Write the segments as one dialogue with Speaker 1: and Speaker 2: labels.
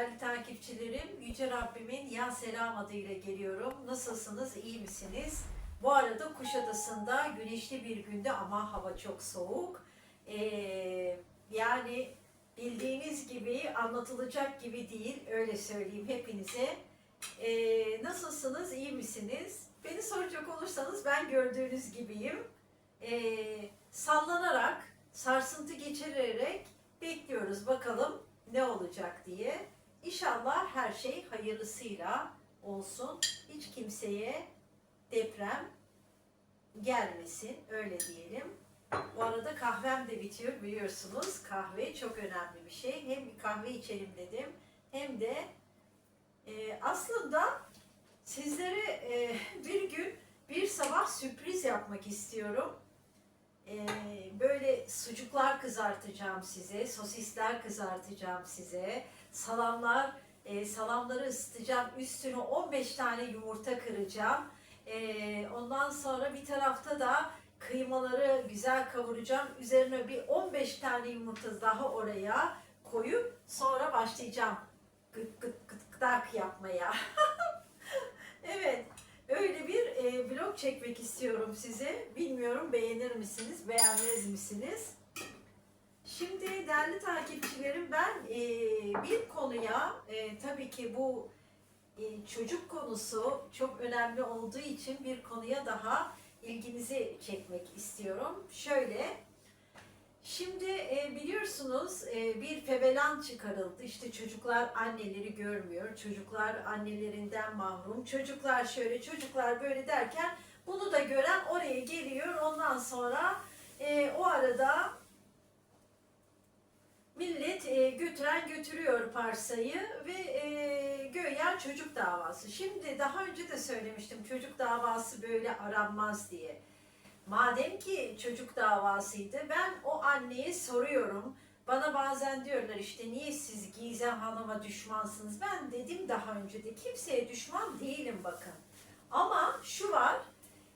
Speaker 1: değerli takipçilerim. Yüce Rabbimin ya selam adıyla geliyorum. Nasılsınız, iyi misiniz? Bu arada Kuşadası'nda güneşli bir günde ama hava çok soğuk. Ee, yani bildiğiniz gibi anlatılacak gibi değil, öyle söyleyeyim hepinize. Ee, nasılsınız, iyi misiniz? Beni soracak olursanız ben gördüğünüz gibiyim. Ee, sallanarak, sarsıntı geçirerek bekliyoruz bakalım ne olacak diye. İnşallah her şey hayırlısıyla olsun. Hiç kimseye deprem gelmesin öyle diyelim. Bu arada kahvem de bitiyor biliyorsunuz. Kahve çok önemli bir şey. Hem bir kahve içelim dedim hem de e, aslında sizlere e, bir gün bir sabah sürpriz yapmak istiyorum. E, böyle sucuklar kızartacağım size, sosisler kızartacağım size, salamlar, e, salamları ısıtacağım, üstüne 15 tane yumurta kıracağım. E, ondan sonra bir tarafta da kıymaları güzel kavuracağım. Üzerine bir 15 tane yumurta daha oraya koyup sonra başlayacağım gıt gıt gıt gıdak yapmaya. evet. Öyle bir e, vlog çekmek istiyorum size. Bilmiyorum beğenir misiniz, beğenmez misiniz? Şimdi değerli takipçilerim ben e, bir konuya e, tabii ki bu e, çocuk konusu çok önemli olduğu için bir konuya daha ilginizi çekmek istiyorum. Şöyle, şimdi e, biliyorsunuz e, bir fevelan çıkarıldı. İşte çocuklar anneleri görmüyor, çocuklar annelerinden mahrum, çocuklar şöyle, çocuklar böyle derken bunu da gören oraya geliyor. Ondan sonra e, o arada millet e, götüren götürüyor parsayı ve e, göya çocuk davası. Şimdi daha önce de söylemiştim çocuk davası böyle aranmaz diye. Madem ki çocuk davasıydı ben o anneye soruyorum. Bana bazen diyorlar işte niye siz Gizem Hanım'a düşmansınız? Ben dedim daha önce de kimseye düşman değilim bakın. Ama şu var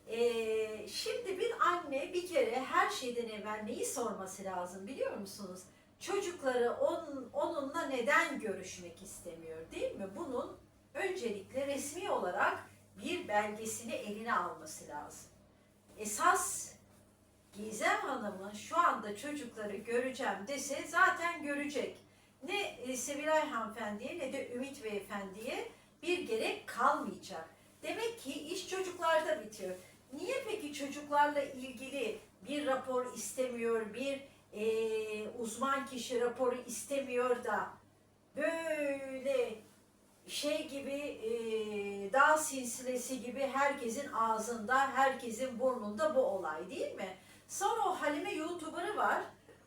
Speaker 1: e, şimdi bir anne bir kere her şeyden evvel neyi sorması lazım biliyor musunuz? Çocukları on, onunla neden görüşmek istemiyor değil mi? Bunun öncelikle resmi olarak bir belgesini eline alması lazım. Esas Gizem Hanım'ın şu anda çocukları göreceğim dese zaten görecek. Ne e, Sevilay Hanımefendi'ye ne de Ümit Beyefendi'ye bir gerek kalmayacak. Demek ki iş çocuklarda bitiyor. Niye peki çocuklarla ilgili bir rapor istemiyor, bir e, uzman kişi raporu istemiyor da böyle şey gibi e, dağ silsilesi gibi herkesin ağzında, herkesin burnunda bu olay değil mi? Sonra o Halime YouTuber'ı var.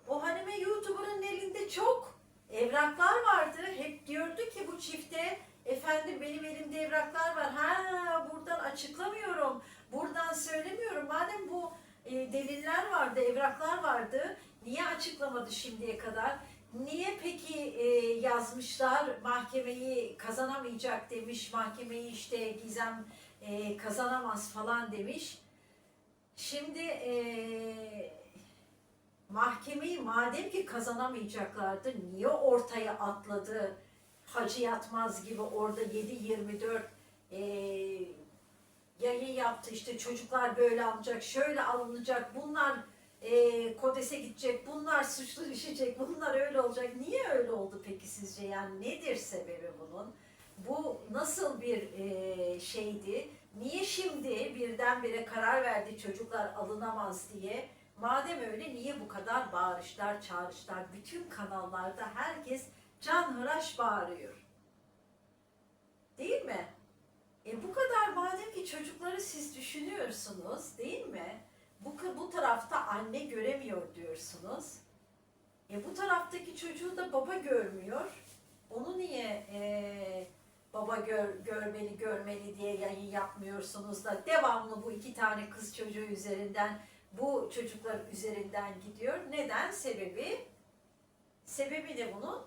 Speaker 1: O Halime YouTuber'ın elinde çok evraklar vardı. Hep diyordu ki bu çifte efendim benim elimde evraklar var. Ha buradan açıklamıyorum. Buradan söylemiyorum. Madem bu e, deliller vardı, evraklar vardı. Niye açıklamadı şimdiye kadar? Niye peki e, yazmışlar mahkemeyi kazanamayacak demiş, mahkemeyi işte Gizem e, kazanamaz falan demiş. Şimdi e, mahkemeyi madem ki kazanamayacaklardı niye ortaya atladı? Hacı Yatmaz gibi orada 7-24 e, yayın yaptı işte çocuklar böyle alınacak, şöyle alınacak, bunlar e, kodese gidecek, bunlar suçlu düşecek, bunlar öyle olacak. Niye öyle oldu peki sizce? Yani nedir sebebi bunun? Bu nasıl bir e, şeydi? Niye şimdi birdenbire karar verdi çocuklar alınamaz diye? Madem öyle niye bu kadar bağırışlar, çağrışlar? Bütün kanallarda herkes canhıraş bağırıyor. Değil mi? E bu kadar madem ki çocukları siz düşünüyorsunuz değil mi? Bu, bu tarafta anne göremiyor diyorsunuz. E bu taraftaki çocuğu da baba görmüyor. Onu niye e, baba gör, görmeli görmeli diye yayın yapmıyorsunuz da devamlı bu iki tane kız çocuğu üzerinden bu çocuklar üzerinden gidiyor. Neden? Sebebi sebebi ne bunun?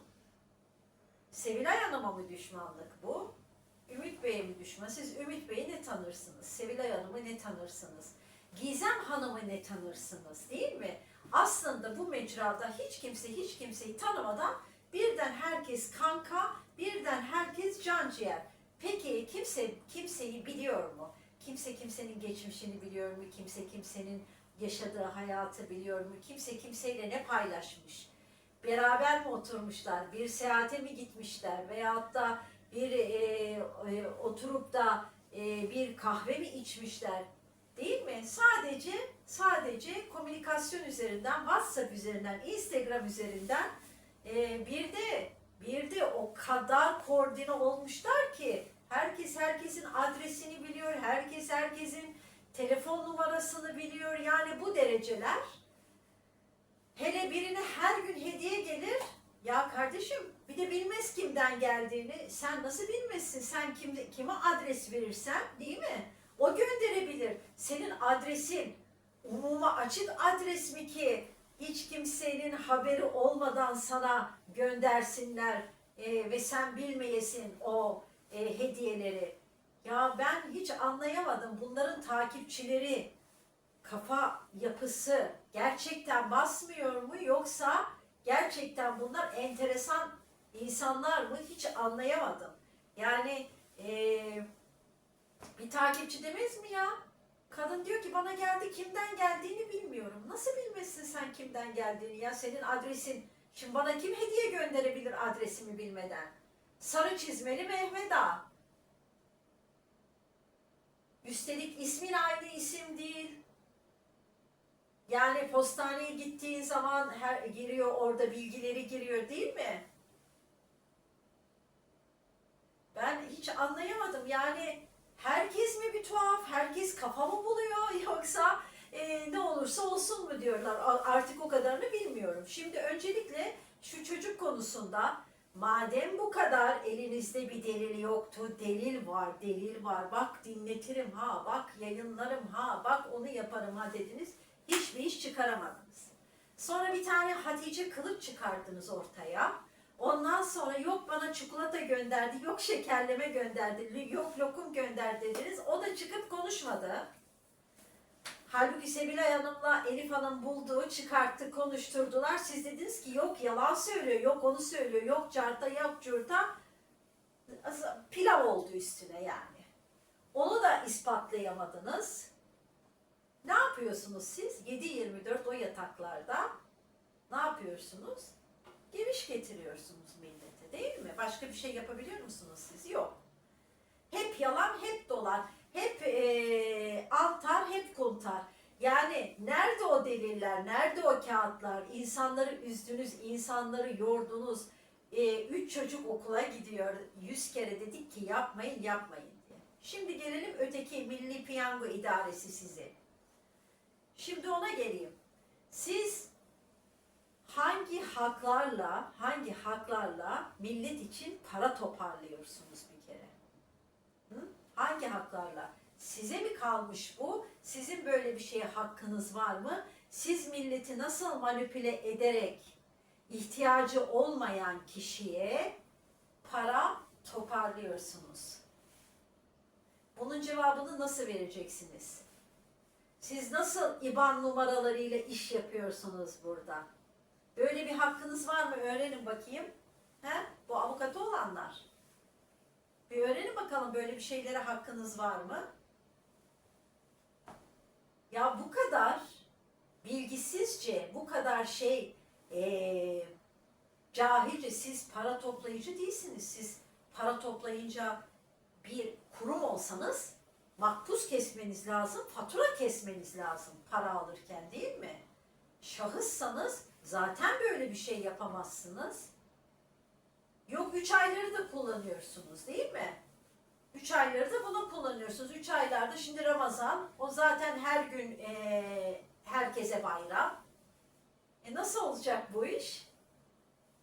Speaker 1: Sevilay Hanım'a mı düşmanlık bu? Ümit Bey'e mi düşman? Siz Ümit Bey'i ne tanırsınız? Sevilay Hanım'ı ne tanırsınız? Gizem Hanım'ı ne tanırsınız değil mi? Aslında bu mecrada hiç kimse hiç kimseyi tanımadan birden herkes kanka, birden herkes can ciğer. Peki kimse kimseyi biliyor mu? Kimse kimsenin geçmişini biliyor mu? Kimse kimsenin yaşadığı hayatı biliyor mu? Kimse kimseyle ne paylaşmış? Beraber mi oturmuşlar? Bir seyahate mi gitmişler? Veyahut da bir e, e, oturup da e, bir kahve mi içmişler? Değil mi? Sadece sadece komünikasyon üzerinden, WhatsApp üzerinden, Instagram üzerinden e, bir de bir de o kadar koordine olmuşlar ki herkes herkesin adresini biliyor, herkes herkesin telefon numarasını biliyor. Yani bu dereceler hele birine her gün hediye gelir. Ya kardeşim bir de bilmez kimden geldiğini. Sen nasıl bilmezsin? Sen kim, kime adres verirsen değil mi? O gönderebilir. Senin adresin umuma açık adres mi ki hiç kimsenin haberi olmadan sana göndersinler e, ve sen bilmeyesin o e, hediyeleri. Ya ben hiç anlayamadım bunların takipçileri kafa yapısı gerçekten basmıyor mu yoksa gerçekten bunlar enteresan insanlar mı hiç anlayamadım. Yani eee bir takipçi demez mi ya? Kadın diyor ki bana geldi kimden geldiğini bilmiyorum. Nasıl bilmezsin sen kimden geldiğini ya? Senin adresin. Şimdi bana kim hediye gönderebilir adresimi bilmeden? Sarı çizmeli Mehmet Ağa. Üstelik ismin aynı isim değil. Yani postaneye gittiğin zaman her giriyor orada bilgileri giriyor değil mi? Ben hiç anlayamadım. Yani herkes mi bir tuhaf, herkes kafa mı buluyor yoksa e, ne olursa olsun mu diyorlar. Artık o kadarını bilmiyorum. Şimdi öncelikle şu çocuk konusunda madem bu kadar elinizde bir delil yoktu, delil var, delil var. Bak dinletirim ha, bak yayınlarım ha, bak onu yaparım ha dediniz. Hiçbir iş çıkaramadınız. Sonra bir tane Hatice Kılıç çıkardınız ortaya. Ondan sonra yok bana çikolata gönderdi, yok şekerleme gönderdi, yok lokum gönder dediniz. O da çıkıp konuşmadı. Halbuki Sevilay Hanım'la Elif Hanım buldu, çıkarttı, konuşturdular. Siz dediniz ki yok yalan söylüyor, yok onu söylüyor, yok carta, yok curta. Pilav oldu üstüne yani. Onu da ispatlayamadınız. Ne yapıyorsunuz siz? 7-24 o yataklarda ne yapıyorsunuz? Geviş getiriyorsunuz millete değil mi? Başka bir şey yapabiliyor musunuz siz? Yok. Hep yalan, hep dolan, hep eee altar, hep kuntar. Yani nerede o deliller, nerede o kağıtlar? İnsanları üzdünüz, insanları yordunuz. Eee, üç çocuk okula gidiyor. Yüz kere dedik ki yapmayın, yapmayın diye. Şimdi gelelim öteki Milli Piyango İdaresi size. Şimdi ona geleyim. Siz hangi haklarla, hangi haklarla millet için para toparlıyorsunuz bir kere? Hı? Hangi haklarla? Size mi kalmış bu? Sizin böyle bir şeye hakkınız var mı? Siz milleti nasıl manipüle ederek ihtiyacı olmayan kişiye para toparlıyorsunuz? Bunun cevabını nasıl vereceksiniz? Siz nasıl IBAN numaralarıyla iş yapıyorsunuz burada? Böyle bir hakkınız var mı? Öğrenin bakayım. He? Bu avukatı olanlar. Bir öğrenin bakalım böyle bir şeylere hakkınız var mı? Ya bu kadar bilgisizce, bu kadar şey eee cahilce siz para toplayıcı değilsiniz. Siz para toplayınca bir kurum olsanız makbuz kesmeniz lazım, fatura kesmeniz lazım para alırken değil mi? Şahıssanız zaten böyle bir şey yapamazsınız. Yok üç ayları da kullanıyorsunuz değil mi? Üç ayları da bunu kullanıyorsunuz. Üç aylarda şimdi Ramazan. O zaten her gün eee, herkese bayram. E nasıl olacak bu iş?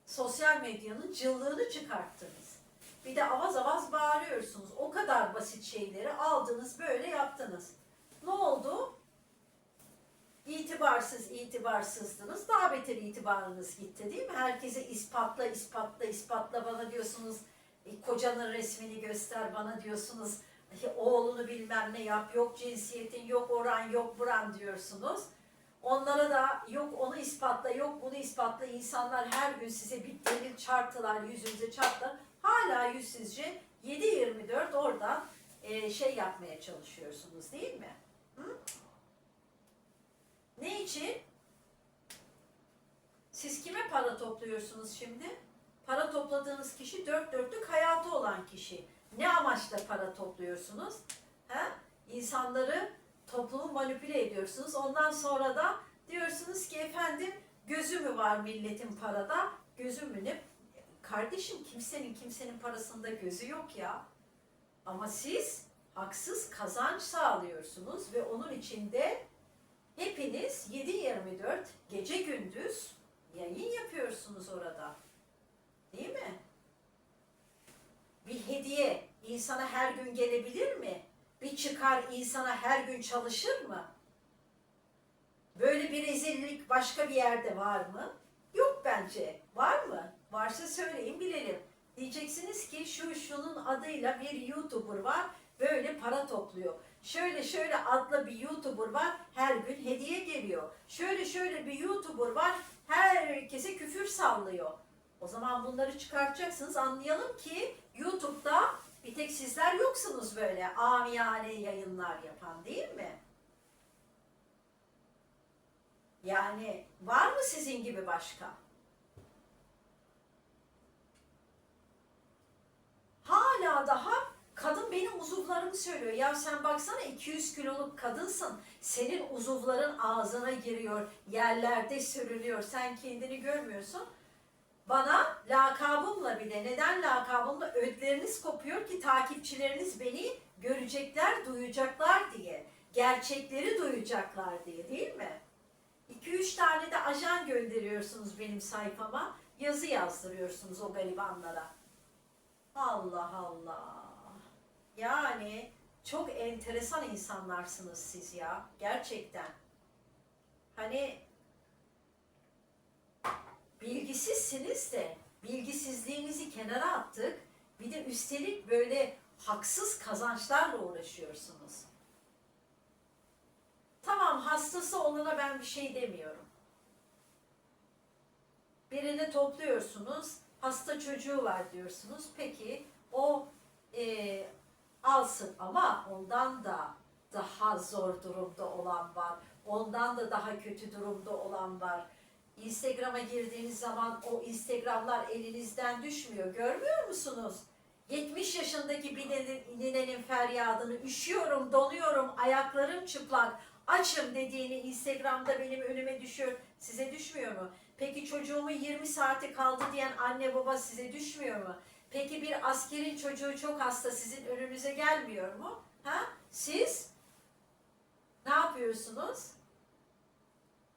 Speaker 1: Sosyal medyanın cıllığını çıkarttınız. Bir de avaz avaz bağırıyorsunuz. O kadar basit şeyleri aldınız böyle yaptınız. Ne oldu? İtibarsız itibarsızdınız. Daha beter itibarınız gitti değil mi? Herkese ispatla ispatla ispatla bana diyorsunuz. E, kocanın resmini göster bana diyorsunuz. E, oğlunu bilmem ne yap. Yok cinsiyetin yok oran yok buran diyorsunuz. Onlara da yok onu ispatla, yok bunu ispatla. İnsanlar her gün size bir delil çarptılar, yüzünüze çarptılar. Hala yüzsüzce 7-24 oradan e, şey yapmaya çalışıyorsunuz değil mi? Hı? Ne için? Siz kime para topluyorsunuz şimdi? Para topladığınız kişi dört dörtlük hayatı olan kişi. Ne amaçla para topluyorsunuz? Ha? İnsanları toplumu manipüle ediyorsunuz. Ondan sonra da diyorsunuz ki efendim gözü mü var milletin parada? Gözü mü ne? Kardeşim kimsenin kimsenin parasında gözü yok ya. Ama siz haksız kazanç sağlıyorsunuz ve onun içinde hepiniz 7-24 gece gündüz yayın yapıyorsunuz orada. Değil mi? Bir hediye insana her gün gelebilir mi? Bir çıkar insana her gün çalışır mı? Böyle bir rezillik başka bir yerde var mı? Yok bence. Var mı? Varsa söyleyin bilelim. Diyeceksiniz ki şu şunun adıyla bir YouTuber var böyle para topluyor. Şöyle şöyle adlı bir YouTuber var her gün hediye geliyor. Şöyle şöyle bir YouTuber var herkese küfür sallıyor. O zaman bunları çıkartacaksınız anlayalım ki YouTube'da bir tek sizler yoksunuz böyle amiyane yayınlar yapan değil mi? Yani var mı sizin gibi başka? Hala daha kadın benim uzuvlarımı söylüyor. Ya sen baksana 200 kiloluk kadınsın. Senin uzuvların ağzına giriyor, yerlerde sürülüyor. Sen kendini görmüyorsun. Bana lakabımla bir de neden lakabımla ödleriniz kopuyor ki takipçileriniz beni görecekler, duyacaklar diye. Gerçekleri duyacaklar diye değil mi? 2-3 tane de ajan gönderiyorsunuz benim sayfama. Yazı yazdırıyorsunuz o garibanlara. Allah Allah. Yani çok enteresan insanlarsınız siz ya. Gerçekten. Hani bilgisizsiniz de bilgisizliğinizi kenara attık. Bir de üstelik böyle haksız kazançlarla uğraşıyorsunuz. Tamam hastası olana ben bir şey demiyorum. Birini topluyorsunuz, hasta çocuğu var diyorsunuz. Peki o e, alsın ama ondan da daha zor durumda olan var. Ondan da daha kötü durumda olan var. Instagram'a girdiğiniz zaman o Instagram'lar elinizden düşmüyor. Görmüyor musunuz? 70 yaşındaki bir ninenin feryadını üşüyorum, donuyorum, ayaklarım çıplak, açım dediğini Instagram'da benim önüme düşüyor. Size düşmüyor mu? Peki çocuğumun 20 saati kaldı diyen anne baba size düşmüyor mu? Peki bir askerin çocuğu çok hasta sizin önünüze gelmiyor mu? Ha? Siz ne yapıyorsunuz?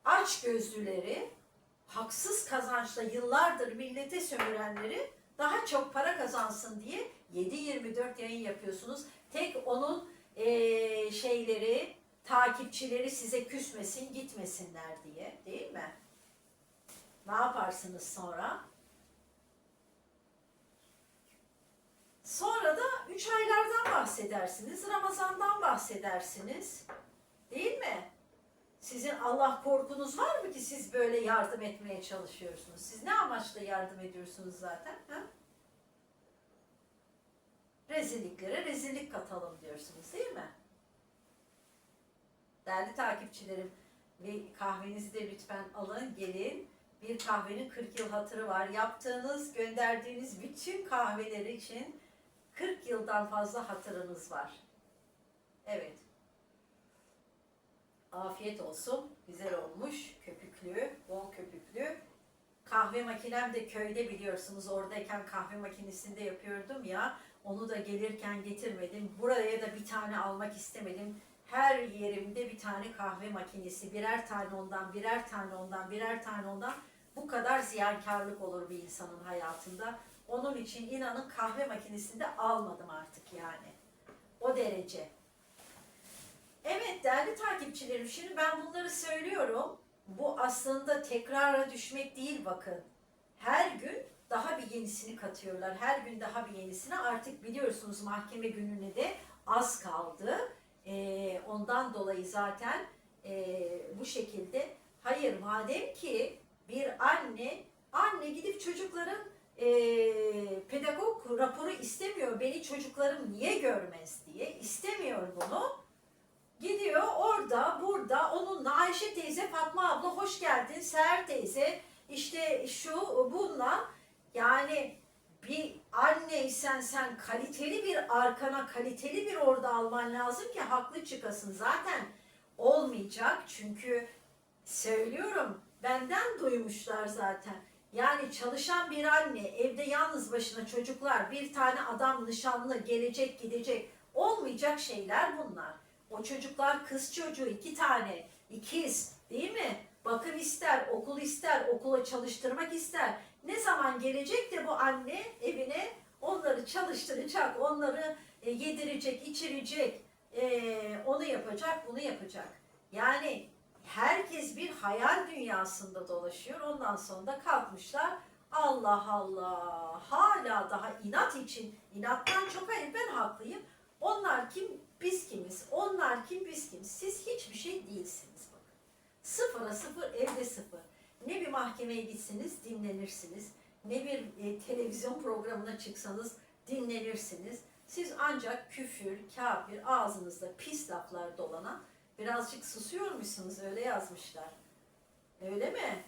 Speaker 1: Aç gözlüleri, haksız kazançla yıllardır millete sömürenleri daha çok para kazansın diye 7-24 yayın yapıyorsunuz. Tek onun eee, şeyleri, takipçileri size küsmesin, gitmesinler diye değil mi? Ne yaparsınız sonra? Sonra da üç aylardan bahsedersiniz, Ramazan'dan bahsedersiniz. Değil mi? Sizin Allah korkunuz var mı ki siz böyle yardım etmeye çalışıyorsunuz? Siz ne amaçla yardım ediyorsunuz zaten? Ha? Rezilliklere rezillik katalım diyorsunuz değil mi? Değerli takipçilerim ve kahvenizi de lütfen alın gelin. Bir kahvenin 40 yıl hatırı var. Yaptığınız, gönderdiğiniz bütün kahveler için 40 yıldan fazla hatırınız var. Evet. Afiyet olsun. Güzel olmuş. Köpüklü, bol köpüklü. Kahve makinem de köyde biliyorsunuz. Oradayken kahve makinesinde yapıyordum ya. Onu da gelirken getirmedim. Buraya da bir tane almak istemedim. Her yerimde bir tane kahve makinesi. Birer tane ondan, birer tane ondan, birer tane ondan. Bu kadar ziyankarlık olur bir insanın hayatında. Onun için inanın kahve makinesini de almadım artık yani. O derece. Evet değerli takipçilerim şimdi ben bunları söylüyorum. Bu aslında tekrara düşmek değil bakın. Her gün daha bir yenisini katıyorlar. Her gün daha bir yenisini artık biliyorsunuz mahkeme gününe de az kaldı. Ee, ondan dolayı zaten e, bu şekilde. Hayır madem ki bir anne anne gidip çocukların e, pedagog raporu istemiyor. Beni çocuklarım niye görmez diye istemiyor bunu. Gidiyor orada burada onunla Ayşe teyze Fatma abla hoş geldin Seher teyze işte şu bununla yani bir anneysen sen kaliteli bir arkana kaliteli bir orada alman lazım ki haklı çıkasın zaten olmayacak çünkü söylüyorum benden duymuşlar zaten yani çalışan bir anne evde yalnız başına çocuklar bir tane adam nişanlı gelecek gidecek olmayacak şeyler bunlar o çocuklar kız çocuğu iki tane, ikiz değil mi? Bakım ister, okul ister, okula çalıştırmak ister. Ne zaman gelecek de bu anne evine onları çalıştıracak, onları e, yedirecek, içirecek, e, onu yapacak, bunu yapacak. Yani herkes bir hayal dünyasında dolaşıyor. Ondan sonra da kalkmışlar. Allah Allah hala daha inat için, inattan çok hayır ben haklıyım. Onlar kim, biz kimiz? Onlar kim, biz kimiz? Siz hiçbir şey değilsiniz bakın. Sıfıra sıfır, evde sıfır. Ne bir mahkemeye gitsiniz, dinlenirsiniz. Ne bir e, televizyon programına çıksanız dinlenirsiniz. Siz ancak küfür, kafir, ağzınızda pis laflar dolanan birazcık susuyor musunuz? Öyle yazmışlar. Öyle mi?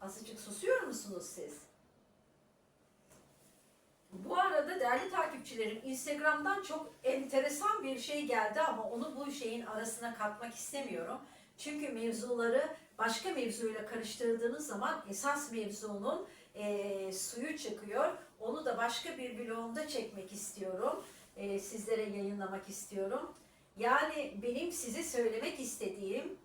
Speaker 1: Azıcık susuyor musunuz siz? Bu arada değerli takipçilerim Instagram'dan çok enteresan bir şey geldi ama onu bu şeyin arasına katmak istemiyorum. Çünkü mevzuları başka mevzuyla karıştırdığınız zaman esas mevzunun e, suyu çıkıyor. Onu da başka bir blogumda çekmek istiyorum. E, sizlere yayınlamak istiyorum. Yani benim size söylemek istediğim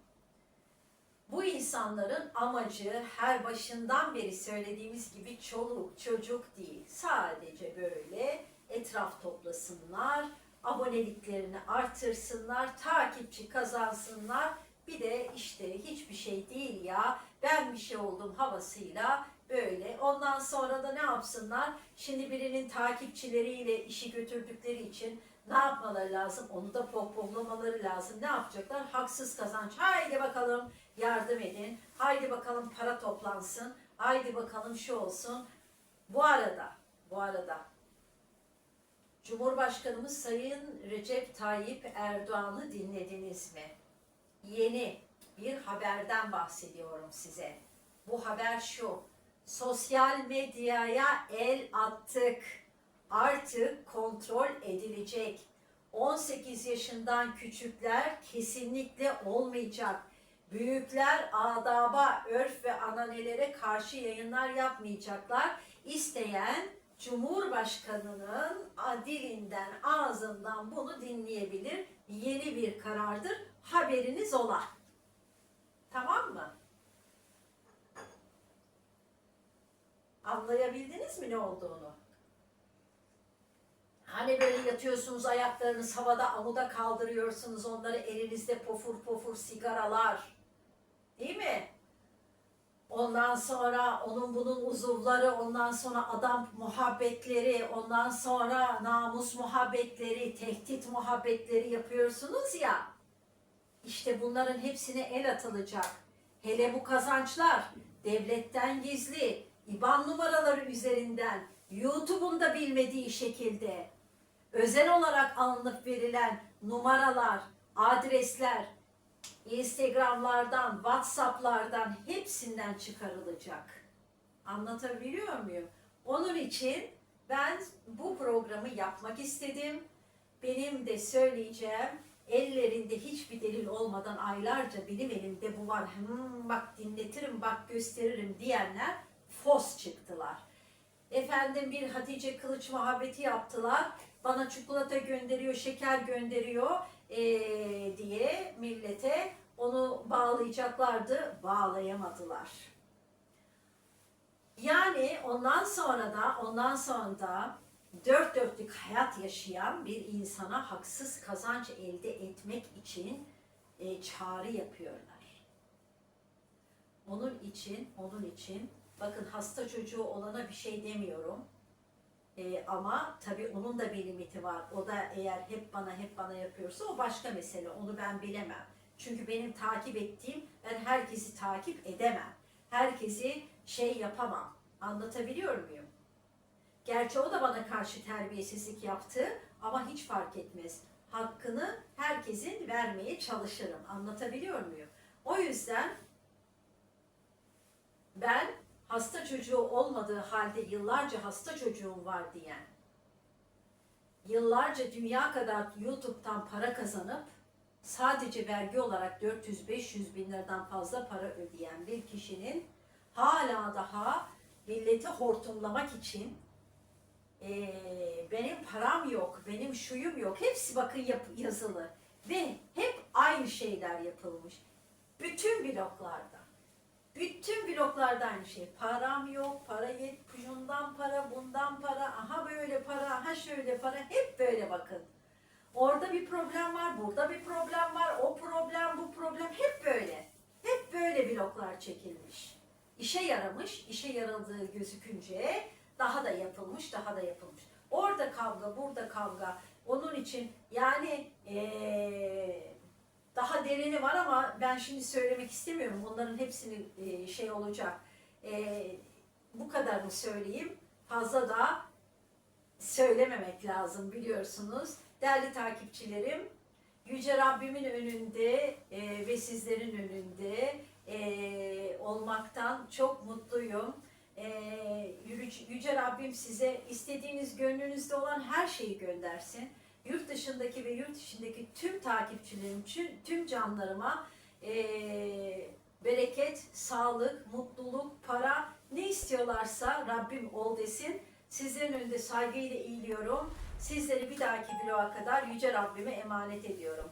Speaker 1: bu insanların amacı her başından beri söylediğimiz gibi çoluk çocuk değil. Sadece böyle etraf toplasınlar, aboneliklerini artırsınlar, takipçi kazansınlar. Bir de işte hiçbir şey değil ya ben bir şey oldum havasıyla böyle. Ondan sonra da ne yapsınlar? Şimdi birinin takipçileriyle işi götürdükleri için ne yapmaları lazım? Onu da pohpohlamaları lazım. Ne yapacaklar? Haksız kazanç. Haydi bakalım yardım edin. Haydi bakalım para toplansın. Haydi bakalım şu olsun. Bu arada, bu arada Cumhurbaşkanımız Sayın Recep Tayyip Erdoğan'ı dinlediniz mi? Yeni bir haberden bahsediyorum size. Bu haber şu. Sosyal medyaya el attık. Artık kontrol edilecek. 18 yaşından küçükler kesinlikle olmayacak. Büyükler adaba, örf ve ananelere karşı yayınlar yapmayacaklar. İsteyen Cumhurbaşkanının dilinden, ağzından bunu dinleyebilir. Yeni bir karardır. Haberiniz ola. Tamam mı? Anlayabildiniz mi ne olduğunu? Hani böyle yatıyorsunuz ayaklarınız havada amuda kaldırıyorsunuz onları elinizde pofur pofur sigaralar. Değil mi? Ondan sonra onun bunun uzuvları, ondan sonra adam muhabbetleri, ondan sonra namus muhabbetleri, tehdit muhabbetleri yapıyorsunuz ya. İşte bunların hepsine el atılacak. Hele bu kazançlar devletten gizli, IBAN numaraları üzerinden, YouTube'un da bilmediği şekilde özel olarak alınıp verilen numaralar, adresler, Instagram'lardan, Whatsapp'lardan hepsinden çıkarılacak. Anlatabiliyor muyum? Onun için ben bu programı yapmak istedim. Benim de söyleyeceğim ellerinde hiçbir delil olmadan aylarca benim elimde bu var. Hmm, bak dinletirim, bak gösteririm diyenler fos çıktılar. Efendim bir Hatice Kılıç muhabbeti yaptılar. Bana çikolata gönderiyor, şeker gönderiyor ee, diye millete onu bağlayacaklardı, bağlayamadılar. Yani ondan sonra da ondan sonra da dört dörtlük hayat yaşayan bir insana haksız kazanç elde etmek için e, çağrı yapıyorlar. Onun için, onun için bakın hasta çocuğu olana bir şey demiyorum. E, ama tabii onun da bir limiti var. O da eğer hep bana hep bana yapıyorsa o başka mesele. Onu ben bilemem. Çünkü benim takip ettiğim, ben herkesi takip edemem. Herkesi şey yapamam. Anlatabiliyor muyum? Gerçi o da bana karşı terbiyesizlik yaptı ama hiç fark etmez. Hakkını herkesin vermeye çalışırım. Anlatabiliyor muyum? O yüzden ben hasta çocuğu olmadığı halde yıllarca hasta çocuğum var diyen, yıllarca dünya kadar YouTube'dan para kazanıp sadece vergi olarak 400-500 bin liradan fazla para ödeyen bir kişinin hala daha milleti hortumlamak için eee, benim param yok, benim şuyum yok. Hepsi bakın yap- yazılı. Ve hep aynı şeyler yapılmış. Bütün bloklarda. Bütün bloklarda aynı şey. Param yok, para yet, şundan para, bundan para, aha böyle para, aha şöyle para. Hep böyle bakın. Orada bir problem var, burada bir problem var, o problem, bu problem. Hep böyle. Hep böyle bloklar çekilmiş. İşe yaramış, işe yaradığı gözükünce daha da yapılmış, daha da yapılmış. Orada kavga, burada kavga. Onun için yani eee, daha derini var ama ben şimdi söylemek istemiyorum. Bunların hepsini eee, şey olacak. Eee, bu kadarını söyleyeyim. Fazla da söylememek lazım biliyorsunuz. Değerli takipçilerim, Yüce Rabbimin önünde e, ve sizlerin önünde e, olmaktan çok mutluyum. E, Yüce Rabbim size istediğiniz gönlünüzde olan her şeyi göndersin. Yurt dışındaki ve yurt içindeki tüm takipçilerim, tüm, canlarıma e, bereket, sağlık, mutluluk, para ne istiyorlarsa Rabbim ol desin. Sizlerin önünde saygıyla eğiliyorum. Sizleri bir dahaki bloğa kadar Yüce Rabbime emanet ediyorum.